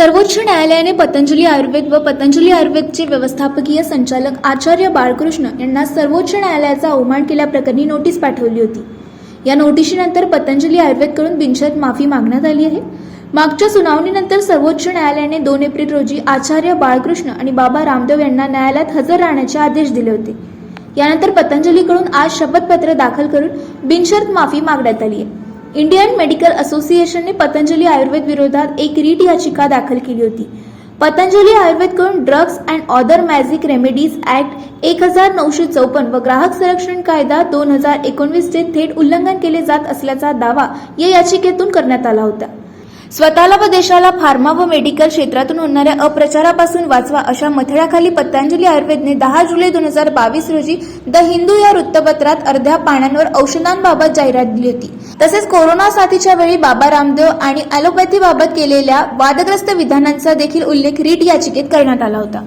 सर्वोच्च न्यायालयाने पतंजली आयुर्वेद व पतंजली आयुर्वेदचे व्यवस्थापकीय संचालक आचार्य बाळकृष्ण यांना सर्वोच्च न्यायालयाचा अवमान केल्याप्रकरणी नोटीस पाठवली होती. या नोटिशीनंतर पतंजली आयुर्वेदकडून बिनशर्त माफी मागण्यात आली आहे. मागच्या सुनावणीनंतर सर्वोच्च न्यायालयाने दोन एप्रिल रोजी आचार्य बाळकृष्ण आणि बाबा रामदेव यांना न्यायालयात हजर राहण्याचे आदेश दिले होते. यानंतर पतंजलीकडून आज शपथपत्र दाखल करून बिनशर्त माफी मागण्यात आली आहे. इंडियन मेडिकल असोसिएशनने पतंजली आयुर्वेद विरोधात एक रीट याचिका दाखल केली होती. Patanjali आयुर्वेदकडून drugs and other magic remedies act एक हजार नऊशे चौपन्न व ग्राहक संरक्षण कायदा दोन हजार एकोणवीसचे थेट उल्लंघन केले जात असल्याचा दावा या याचिकेतून करण्यात आला होता. स्वतःला व देशाला फार्मा व मेडिकल क्षेत्रातून होणाऱ्या अप्रचारापासून वाचवा अशा मथळ्याखाली पतंजली आयुर्वेदने दहा जुलै दोन हजार बावीस रोजी द हिंदू या वृत्तपत्रात अर्ध्या पानांवर औषधांबाबत जाहिरात दिली होती. तसेच कोरोना साथीच्या वेळी बाबा रामदेव आणि अॅलोपॅथीबाबत केलेल्या वादग्रस्त विधानांचा देखील उल्लेख रीट याचिकेत करण्यात आला होता.